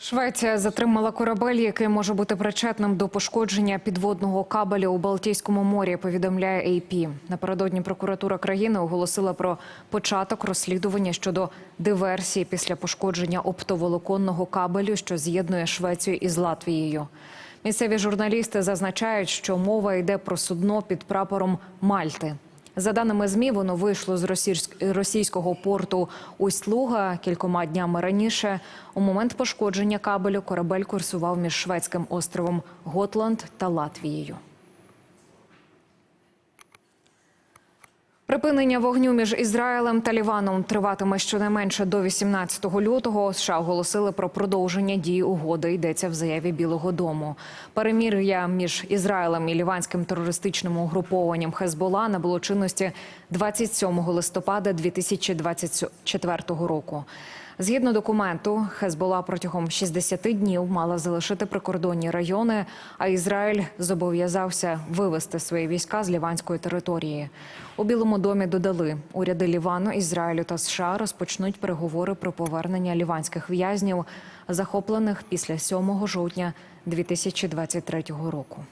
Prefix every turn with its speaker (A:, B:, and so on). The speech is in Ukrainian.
A: Швеція затримала корабель, який може бути причетним до пошкодження підводного кабелю у Балтійському морі. Повідомляє AP. Напередодні прокуратура країни оголосила про початок розслідування щодо диверсії після пошкодження оптоволоконного кабелю, що з'єднує Швецію із Латвією. Місцеві журналісти зазначають, що мова йде про судно під прапором Мальти. За даними ЗМІ, воно вийшло з російськ- російського порту Усть-Луга кількома днями раніше. У момент пошкодження кабелю корабель курсував між шведським островом Готланд та Латвією. Припинення вогню між Ізраїлем та Ліваном триватиме щонайменше до 18 лютого. США оголосили про продовження дії угоди. Йдеться в заяві Білого Дому. Перемір'я між Ізраїлем і ліванським терористичним угрупованням Хезбола набуло чинності 27 листопада 2024 року. Згідно документу, Хезбола протягом 60 днів мала залишити прикордонні райони, а Ізраїль зобов'язався вивести свої війська з ліванської території. У Білому домі додали, уряди Лівану, Ізраїлю та США розпочнуть переговори про повернення ліванських в'язнів, захоплених після 7 жовтня 2023 року.